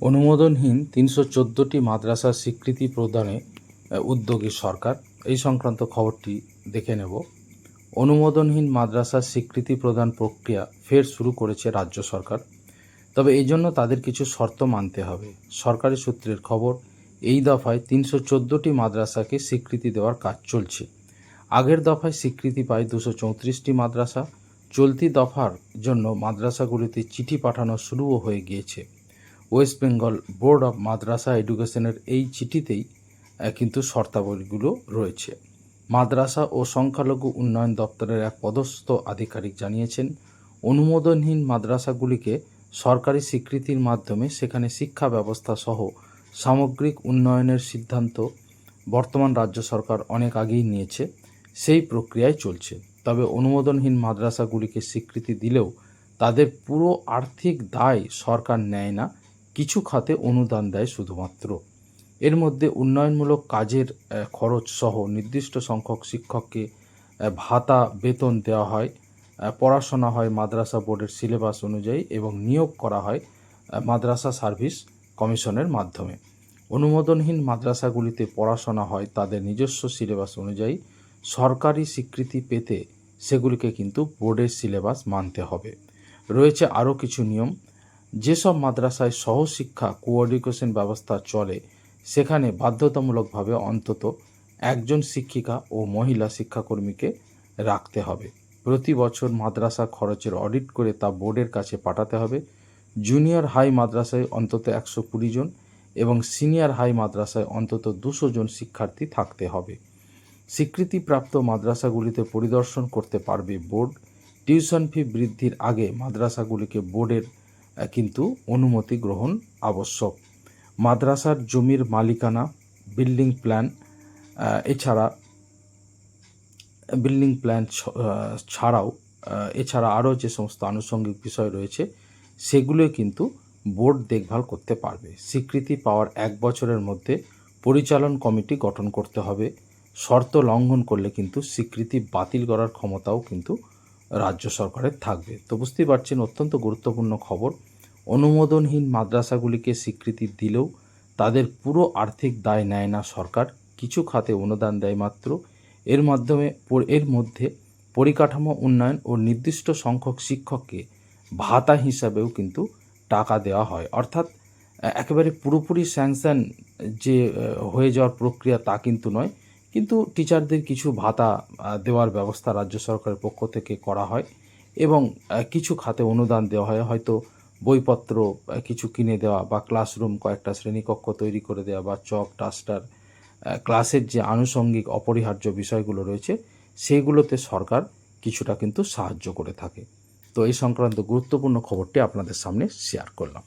অনুমোদনহীন তিনশো চোদ্দোটি মাদ্রাসার স্বীকৃতি প্রদানে উদ্যোগী সরকার। এই সংক্রান্ত খবরটি দেখে নেব। অনুমোদনহীন মাদ্রাসার স্বীকৃতি প্রদান প্রক্রিয়া ফের শুরু করেছে রাজ্য সরকার। তবে এই জন্য তাদের কিছু শর্ত মানতে হবে। সরকারি সূত্রের খবর, এই দফায় তিনশো চোদ্দোটি মাদ্রাসাকে স্বীকৃতি দেওয়ার কাজ চলছে। আগের দফায় স্বীকৃতি পায় দুশো চৌত্রিশটি মাদ্রাসা। চলতি দফার জন্য মাদ্রাসাগুলিতে চিঠি পাঠানো শুরুও হয়ে গিয়েছে। West Bengal Board of Madrasah এডুকেশনের এই চিঠিতেই কিন্তু শর্তাবলীগুলো রয়েছে। মাদ্রাসা ও সংখ্যালঘু উন্নয়ন দপ্তরের এক পদস্থ আধিকারিক জানিয়েছেন, অনুমোদনহীন মাদ্রাসাগুলিকে সরকারি স্বীকৃতির মাধ্যমে সেখানে শিক্ষা ব্যবস্থা সহ সামগ্রিক উন্নয়নের সিদ্ধান্ত বর্তমান রাজ্য সরকার অনেক আগেই নিয়েছে, সেই প্রক্রিয়ায় চলছে। তবে অনুমোদনহীন মাদ্রাসাগুলিকে স্বীকৃতি দিলেও তাদের পুরো আর্থিক দায় সরকার নেয় না কিছু খাতে অনুদান দেয় শুধুমাত্র। এর মধ্যে উন্নয়নমূলক কাজের খরচ সহ নির্দিষ্ট সংখ্যক শিক্ষককে ভাতা, বেতন দেওয়া হয় পড়াশোনা হয় মাদ্রাসা বোর্ডের সিলেবাস অনুযায়ী এবং নিয়োগ করা হয় মাদ্রাসা সার্ভিস কমিশনের মাধ্যমে। অনুমোদনহীন মাদ্রাসাগুলিতে পড়াশোনা হয় তাদের নিজস্ব সিলেবাস অনুযায়ী। সরকারি স্বীকৃতি পেতে সেগুলিকে কিন্তু বোর্ডের সিলেবাস মানতে হবে। রয়েছে আরও কিছু নিয়ম। যেসব মাদ্রাসায় সহশিক্ষা কোঅর্ডিনেশন ব্যবস্থা চলে, সেখানে বাধ্যতামূলকভাবে অন্তত একজন শিক্ষিকা ও মহিলা শিক্ষাকর্মীকে রাখতে হবে। প্রতি বছর মাদ্রাসা খরচের অডিট করে তা বোর্ডের কাছে পাঠাতে হবে। জুনিয়র হাই মাদ্রাসায় অন্তত একশো কুড়ি জন এবং সিনিয়র হাই মাদ্রাসায় অন্তত দুশো জন শিক্ষার্থী থাকতে হবে। স্বীকৃতিপ্রাপ্ত মাদ্রাসাগুলিতে পরিদর্শন করতে পারবে বোর্ড। টিউশন ফি বৃদ্ধির আগে মাদ্রাসাগুলিকে বোর্ডের কিন্তু অনুমতি গ্রহণ আবশ্যক। মাদ্রাসার জমির মালিকানা, বিল্ডিং প্ল্যান এছাড়া, বিল্ডিং প্ল্যান ছাড়াও এছাড়া আরও যে সমস্ত আনুষঙ্গিক বিষয় রয়েছে, সেগুলো কিন্তু বোর্ড দেখভাল করতে পারবে। স্বীকৃতি পাওয়ার এক বছরের মধ্যে পরিচালন কমিটি গঠন করতে হবে। শর্ত লঙ্ঘন করলে কিন্তু স্বীকৃতি বাতিল করার ক্ষমতাও কিন্তু রাজ্য সরকারের থাকবে। তো বুঝতেই পারছেন, অত্যন্ত গুরুত্বপূর্ণ খবর। অনুমোদনহীন মাদ্রাসাগুলিকে স্বীকৃতি দিলেও তাদের পুরো আর্থিক দায় নেয় না সরকার। কিছু খাতে অনুদান দেয় মাত্র। এর মাধ্যমে এর মধ্যে পরিকাঠামো উন্নয়ন ও নির্দিষ্ট সংখ্যক শিক্ষককে ভাতা হিসাবেও কিন্তু টাকা দেওয়া হয়। অর্থাৎ একেবারে পুরোপুরি স্যাংশন যে হয়ে যাওয়ার প্রক্রিয়া তা কিন্তু নয়। কিন্তু টিচারদের কিছু ভাতা দেওয়ার ব্যবস্থা রাজ্য সরকারের পক্ষ থেকে করা হয় এবং কিছু খাতে অনুদান দেওয়া হয়। হয়তো বইপত্র কিছু কিনে দেওয়া বা ক্লাসরুম কয়েকটা শ্রেণীকক্ষ তৈরি করে দেওয়া বা চক টাস্টার ক্লাসের যে আনুষঙ্গিক অপরিহার্য বিষয়গুলো রয়েছে, সেগুলোতে সরকার কিছুটা কিন্তু সাহায্য করে থাকে। তো এই সংক্রান্ত গুরুত্বপূর্ণ খবরটি আপনাদের সামনে শেয়ার করলাম।